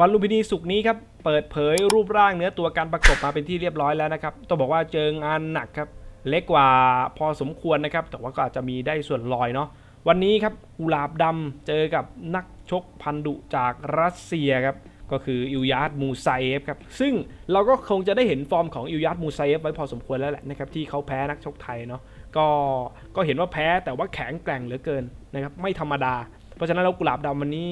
วันลุมพินีสุกนี้ครับเปิดเผยรูปร่างเนื้อตัวการประกบมาเป็นที่เรียบร้อยแล้วนะครับต้องบอกว่าเจองานหนักครับเล็กกว่าพอสมควรนะครับ แต่ว่าก็อาจจะมีได้ส่วนลอยเนาะวันนี้ครับกุหลาบดำเจอกับนักชกพันดุจากรัสเซียครับก็คืออิลยาดมูไซเอฟครับซึ่งเราก็คงจะได้เห็นฟอร์มของอิลยาดมูไซเอฟไว้พอสมควรแล้วแหละนะครับที่เขาแพ้นักชกไทยเนาะก็ก็เห็นว่าแพ้แต่ว่าแข็งแกร่งเหลือเกินนะครับไม่ธรรมดา เพราะฉะนั้นแล้วกุหลาบดำวันนี้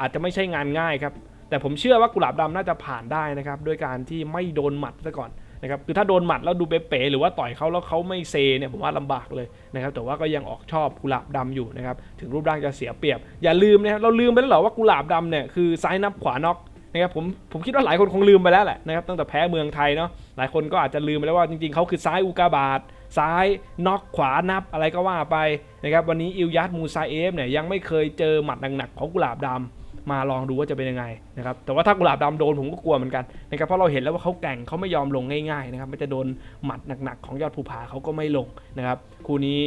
อาจจะไม่ใช่งานง่ายครับ แต่ผมเชื่อว่ากุหลาบดำน่าจะผ่านได้นะครับด้วยการที่ไม่โดนหมัดซะก่อนนะครับคือถ้าโดนหมัดแล้วดูเป๋ๆหรือว่าต่อยเขาแล้วเขาไม่เซเนี่ยผมว่าลำบากเลยนะครับแต่ว่าก็ยังออกชอบกุหลาบดำอยู่นะครับถึงรูปร่างจะเสียเปรียบ อย่าลืมนะครับเราลืมไปแล้วเหรอว่ากุหลาบดำเนี่ยคือซ้ายนับขวาน็อกนะครับผมผมคิดว่าหลายคนคงลืมไปแล้วแหละนะครับตั้งแต่แพ้เมืองไทยเนาะหลายคนก็อาจจะลืมไปแล้วว่าจริงๆเขาคือซ้ายอุกาบาตซ้ายน็อกขวานับอะไรก็ว่าไปนะครับวันนี้อิลยัดมูซาเอฟเนี่ยยังไม่เคยเจอหมัดหนักๆของกุหลาบดำ มาลองดูว่าจะเป็นยังไงนะครับแต่ว่าถ้ากุหลาบดำโดนผมก็กลัวเหมือนกันนะครับเพราะเราเห็นแล้วว่าเขาแก่งเขาไม่ยอมลงง่ายๆนะครับไม่จะโดนหมัดหนักๆของยอดภูผาเขาก็ไม่ลงนะครับคู่นี้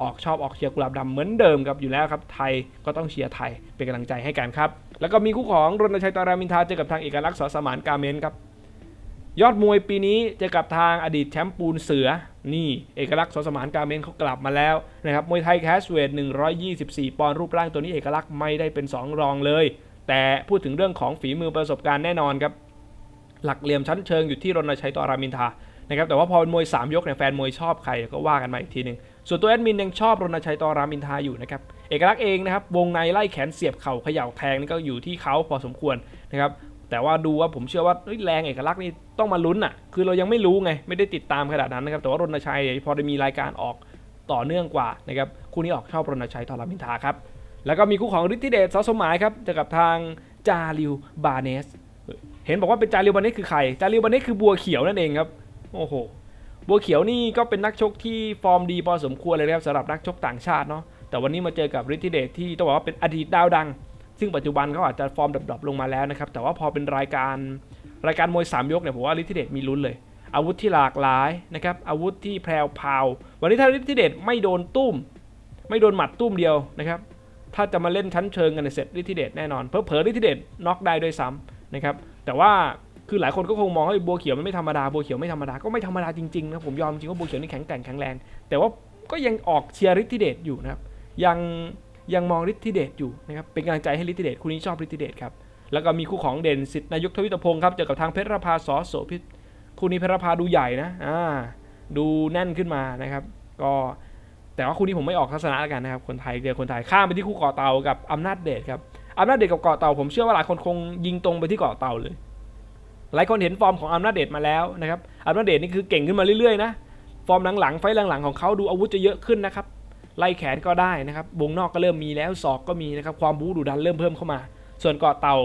ออกชอบออกเชียร์กุหลาบดำเหมือนเดิมครับอยู่แล้วครับไทยก็ต้องเชียร์ไทยเป็นกำลังใจให้กันครับแล้วก็มีคู่ของรณชัยตารามินทาเจอกับทางเอกลักษณ์สอสมานกาเมนครับยอดมวยปีนี้เจอกับทางอดีตแชมป์ปูนเสือนี่เอกลักษณ์สอสมานกาเมนเขากลับมาแล้วนะครับมวยไทยแคชเวท124 ปอนด์รูปร่างตัวนี้เอกลักษณ์ไม่ได้เป็นสองรองเลย แต่พูดถึงเรื่องของฝีมือประสบการณ์แน่นอนครับ หลักเหลี่ยมชั้นเชิงอยู่ที่รณชัยต่อรามินทานะครับแต่ว่าพอเป็นมวย 3 ยกเนี่ยแฟนมวยชอบใครก็ว่ากันมาอีกทีหนึ่งส่วนตัวแอดมินยังชอบรณชัยต่อรามินทาอยู่นะครับเอกลักษณ์เองนะครับวงในไล่แขนเสียบเข่าเขย่าแทงนี่ก็อยู่ที่เขาพอสมควรนะครับ แต่ว่าดูว่าผมเชื่อว่าแรงเอกลักษณ์นี่ต้องมาลุ้นอะ คือเรายังไม่รู้ไง ไม่ได้ติดตามขนาดนั้นนะครับ แต่ว่ารณชัยพอได้มีรายการออกต่อเนื่องกว่านะครับคู่นี้ออกชอบรณชัยต่อรามินทาครับ แล้วก็มีคู่ของฤทธิเดชสอสมหมายครับเจอกับทางจาริวบาเนส เห็นบอกว่าเป็นจาริวบาเนสคือใคร จาริวบาเนสคือบัวเขียวนั่นเองครับ โอ้โห บัวเขียวนี่ก็เป็นนักชกที่ฟอร์มดีพอสมควรเลยนะครับสำหรับนักชกต่างชาติเนาะ แต่วันนี้มาเจอกับฤทธิเดชที่ต้องบอกว่าเป็นอดีตดาวดัง ซึ่งปัจจุบันเขาอาจจะฟอร์มดรอปลงมาแล้วนะครับ แต่ว่าพอเป็นรายการรายการมวยสามยกเนี่ยผมว่าฤทธิเดชมีลุ้นเลย อาวุธที่หลากหลายนะครับ อาวุธที่แพรวพาว วันนี้ถ้าฤทธิเดชไม่โดนตุ้ม ไม่โดนหมัดตุ้มเดียวนะครับ ถ้าจะมาเล่นชั้นเชิงกันในยเสร็จฤทธิเดชแน่นอน เพอเพอๆฤทธิเดชน็อกได้ด้วยซ้ำนะครับ แต่ว่าคือหลายคนก็คงมองว่าบัวเขียวมันไม่ธรรมดา บัวเขียวไม่ธรรมดา ก็ไม่ธรรมดาจริงๆนะผมยอมจริงว่าบัวเขียวนี่แข็งแกร่งแข็งแรง แต่ว่าก็ยังออกเชียร์ฤทธิเดชอยู่นะครับ ยัง ยังมองฤทธิเดชอยู่นะครับเป็นกำลังใจให้ฤทธิเดชคู่นี้ชอบฤทธิเดชครับแล้วก็มีคู่ของเด่นสิทธิ์นายกทวิตพงศ์ครับเจอกับทางเพชรพาสอโสพิษคู่นี้เพชรพาดูใหญ่นะอ่าดูแน่นขึ้นมานะครับ ก็แต่ว่าคู่นี้ผมไม่ออกทัศนะแล้วกันนะครับคนไทยเจอคนไทยข้ามไปที่คู่เกาะเต่ากับอำนาจเดชครับอำนาจเดชกับเกาะเต่าผมเชื่อว่าหลายคนคงยิงตรงไปที่เกาะเต่าเลย หลายคนเห็นฟอร์มของอำนาจเดชมาแล้วนะครับอำนาจเดชนี่คือเก่งขึ้นมาเรื่อยๆนะฟอร์มหลังๆไฟหลังๆของเขาดูอาวุธจะเยอะขึ้นนะครับ ไล่แขนก็ได้นะครับวงนอกก็เริ่มมีแล้วศอกก็มีนะครับความบู๊ดุดันเริ่มเพิ่มเข้ามา ส่วนเกาะเต่า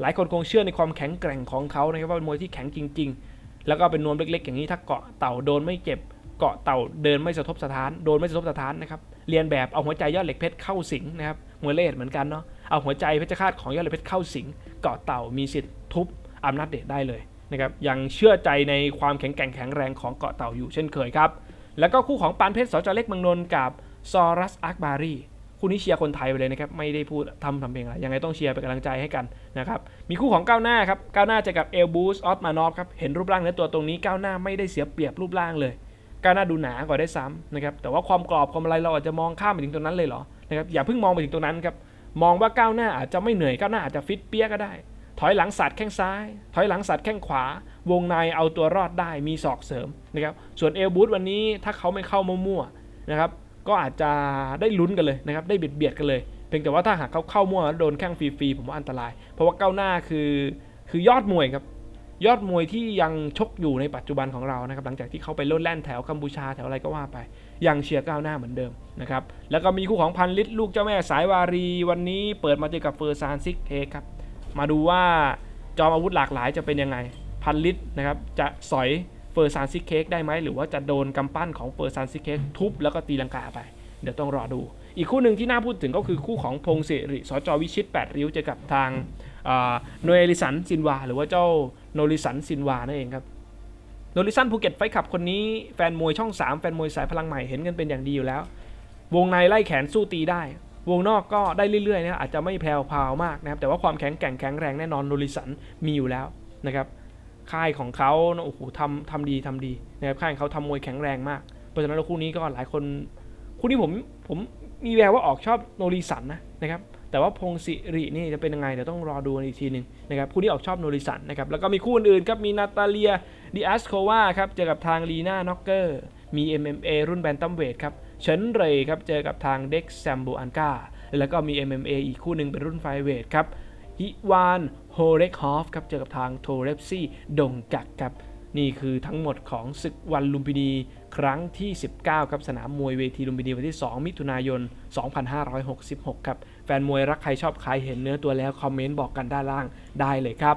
หลายคนคงเชื่อในความแข็งแกร่งของเขานะครับว่าเป็นมวยที่แข็งจริง ๆ แล้วก็เป็นนวมเล็กๆ อย่างนี้ถ้าเกาะเต่าโดนไม่เจ็บเกาะเต่าเดินไม่สะทกสะท้านโดนไม่สะทกสะท้านนะครับเรียนแบบเอาหัวใจยอดเหล็กเพชรเข้าสิงนะครับมวยเลดเหมือนกันเนาะเอาหัวใจเพชรฆาตของยอดเหล็กเพชรเข้าสิงเกาะเต่ามีสิทธิ์ทุบอำนาจเดชได้เลยนะครับยังเชื่อใจในความแข็งแกร่งแข็งแรงของเกาะเต่าอยู่เช่นเคยครับแล้วก็คู่ของปานเพชรสจเล็กมืองนนกับ ซอรัสอาร์คบารีคู่นี้เชียร์คนไทยไปเลยนะครับ ไม่ได้พูดทำทำเพลงอะไรยังไงต้องเชียร์เป็นกำลังใจให้กันนะครับ มีคู่ของก้าวหน้าครับ ก้าวหน้าจะกับเอลบูสออสมานอฟครับ เห็นรูปร่างเนื้อตัวตรงนี้ก้าวหน้าไม่ได้เสียเปรียบรูปร่างเลย ก้าวหน้าดูหนากว่าได้ซ้ำนะครับ แต่ว่าความกรอบความอะไรเราอาจจะมองข้ามไปถึงตรงนั้นเลยเหรอ นะครับ อย่าเพิ่งมองไปถึงตรงนั้นครับ มองว่าก้าวหน้าอาจจะไม่เหนื่อย ก้าวหน้าอาจจะฟิตเปี้ยก็ได้ ถอยหลังสัตว์แข้งซ้าย ถอยหลังสัตว์แข้งขวา วงในเอาตัวรอดได้ มีศอกเสริมนะครับ ส่วนเอลบูสวันนี้ถ้าเขาไม่เข้ามั่วๆนะครับ ก็อาจจะได้ลุ้นกันเลยนะครับ ได้เบียดเบียดกันเลย เพียงแต่ว่าถ้าหากเขาเข้ามั่วแล้วโดนแข้งฟรีๆผมว่าอันตราย เพราะว่าก้าวหน้าคือคือยอดมวยครับ ยอดมวยที่ยังชกอยู่ในปัจจุบันของเรานะครับ หลังจากที่เขาไปโลดแล่นแถวกัมพูชาแถวอะไรก็ว่าไป ยังเชียร์ก้าวหน้าเหมือนเดิมนะครับ แล้วก็มีคู่ของพันลิตลูกเจ้าแม่สายวารี วันนี้เปิดมาเจอกับเฟอร์ซานซิกเทครับ มาดูว่าจอมอาวุธหลากหลายจะเป็นยังไง พันลิตนะครับจะสอย เฟอร์ซานซิเค้กได้ไหมหรือว่าจะโดนกำปั้นของเฟอร์ซานซิเค้กทุบแล้วก็ตีลังกาไป เดี๋ยวต้องรอดู อีกคู่หนึ่งที่น่าพูดถึงก็คือคู่ของพงศิริสจวิชิต 8 ริ้วเจอกับทางโนเอลิสันซินวา หรือว่าเจ้าโนริสันซินวานั่นเองครับโนริสันภูเก็ตไฟขับคนนี้แฟนมวยช่อง 3 แฟนมวยสายพลังใหม่เห็นกันเป็นอย่างดีอยู่แล้ว วงในไล่แขนสู้ตีได้ วงนอกก็ได้เรื่อยๆนะอาจจะไม่แพรวพาวมากนะครับแต่ว่าความแข็งแกร่งแข็งแรงแน่นอนโนริสันมีอยู่แล้วนะครับ ค่ายของเขาโอ้โหทำทำดีทำดีนะครับค่ายของเขาทำมวยแข็งแรงมาก เพราะฉะนั้นแล้วคู่นี้ก็หลายคนคู่นี้ผมผมมีแววว่าออกชอบโนริสันนะนะครับแต่ว่าพงศิรินี่จะเป็นยังไงเดี๋ยวต้องรอดูอีกทีหนึ่งนะครับคู่นี้ออกชอบโนริสันนะครับแล้วก็มีคู่อื่นๆครับมีนาตาเลียดิอัสโควาครับเจอกับทางลีน่าน็อกเกอร์มี MMA รุ่นแบนตัมเวทครับเฉินเรยครับเจอกับทางเด็กแซมโบอันกาแล้วก็มี MMA อีกคู่หนึ่งเป็นรุ่นไฟเวทครับ ฮิวานโฮเรกฮอฟครับ เจอกับทางโทเรปซี่ดงกักครับ นี่คือทั้งหมดของศึกวันลุมพินีครั้งที่ 19 ครับ สนามมวยเวทีลุมพินีวันที่ 2 มิถุนายน 2566 ครับ แฟนมวยรักใครชอบใครเห็นเนื้อตัวแล้ว คอมเมนต์บอกกันด้านล่างได้เลยครับ